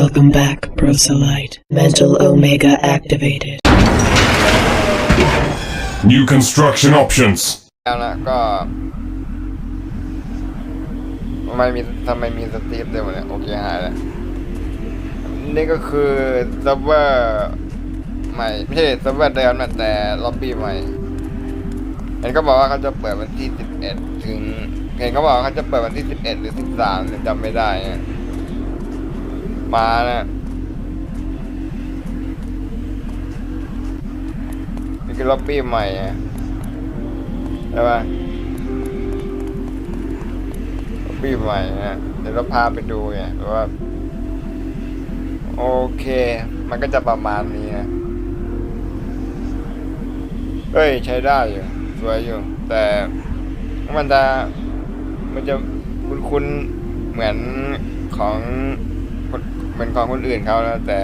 Welcome back, Proselyte. Mental Omega activated. New construction options. แล้วนะก็ไม่มีทำไมมีสตีฟเดียวเนี่ยโอเคหายแล้วนี่ก็คือเซิร์ฟเวอร์ใหม่ไม่ใช่เซิร์ฟเวอร์เดิมนะแต่ล็อบบี้ใหม่เห็นเขาบอกว่าเขาจะเปิดวันที่สิบเอ็ดถึงเห็นเขาบอกว่าเขาจะเปิดวันที่สิบเอ็ดหรือสิบสามจำไม่ได้นะ มานะนี่คือล็อบบี้ใหม่อะใช่ปะล็อบบี้ใหม่นะเดี๋ยวเราพาไปดูไงว่า โอเค มันก็จะประมาณนี้นะเฮ้ย ใช้ได้อยู่ สวยอยู่ แต่มันจะมันจะคุ้นๆเหมือนของ เหมือนของคนอื่นเขานะแต่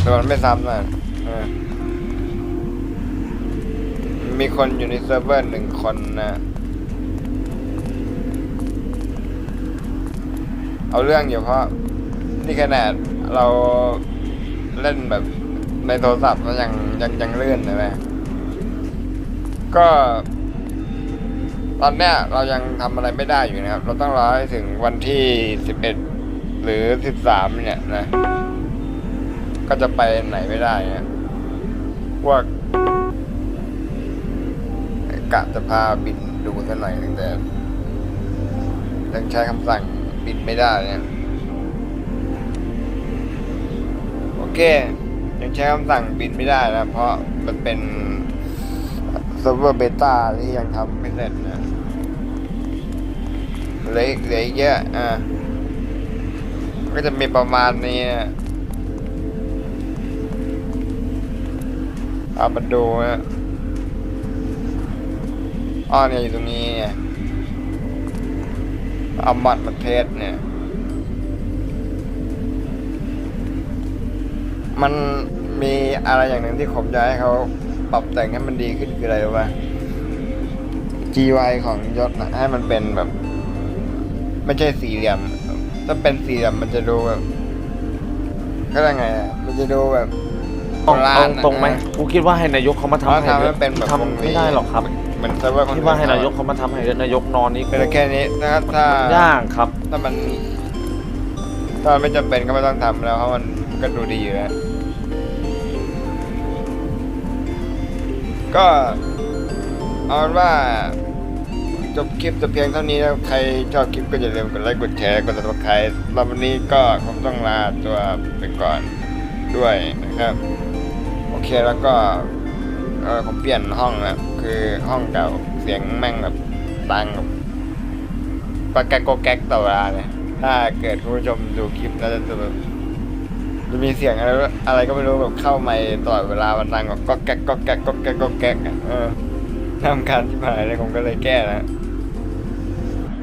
แต่มันไม่ซ้ำนะมีคนอยู่ในเซิร์ฟเวอร์หนึ่งคนนะเอาเรื่องอยู่เพราะนี่ขนาดเราเล่นแบบในโทรศัพท์ก็ยังยังยังเลื่อนเลยนะก็ ตอนเนี้ยเรายังทำอะไรไม่ได้อยู่นะครับ เราต้องรอให้ถึงวันที่สิบเอ็ด หรือสิบสามเนี่ยนะ ก็จะไปไหนไม่ได้นะพวกกะจะพาบินดูสักหน่อยหนึงแต่ยังใช้คำสั่งบินไม่ได้เนี่ยโอเค ยังใช้คำสั่งบินไม่ได้นะ เพราะมันเป็นเซิร์ฟเวอร์เบต้าที่ยังทำไม่เสร็จนะเหลืออีกเหลืออีกเยอะอ่า ก็จะมีประมาณนี้นะเอามาดูนะอ้อเนี่ยอยู่ตรงนี้เนี่ยเอามัดมาเทสเนี่ย มันมีอะไรอย่างหนึ่งที่ผมจะให้เขาปรับแต่งให้มันดีขึ้นคืออะไรรู้ป่ะ GY ของยศนะให้มันเป็นแบบ ไม่ใช่สี่เหลี่ยม ถ้าเป็นสี่เหลี่ยมมันจะดูแบบก็ยังไงอะมันจะดูแบบตรงโบาตรณงนะตรงไหมกูคิดว่าให้นายกเขามาเพราะทำให้ทำให้เป็นแบบทำไม่ได้หรอกครับเหมือนเซิร์ฟเวอร์คนคิดว่าให้นายกเขามาทำให้นายกนอนนี่เป็นแค่นี้นะครับถ้ามันยากครับ ถ้ามันถ้ามันไม่จำเป็นก็ไม่ต้องทำแล้วเพราะมันก็ดูดีอยู่แล้วก็เอาเป็นว่า จบคลิปแต่เพียงเท่านี้แล้วใครชอบคลิปก็อย่าลืมกดไลค์กดแชร์กดติดตามใครแล้ววันนี้ก็คงต้องลาตัวไปก่อนด้วยนะครับ โอเคแล้วก็เออผมเปลี่ยนห้องนะคือห้องเก่าเสียงแม่งแบบดังแบบปากแกโกแก๊กตลอดเวลาเนี่ยถ้าเกิดคุณผู้ชมดูคลิปแล้วจะแบบจะมีเสียงอะไรอะไรก็ไม่รู้แบบเข้ามาตลอดเวลามันดังแบบก็แก๊กก็แก๊กก็แก๊กก็แก๊กเออทำการที่ผ่านเลยผมก็เลยแก้นะ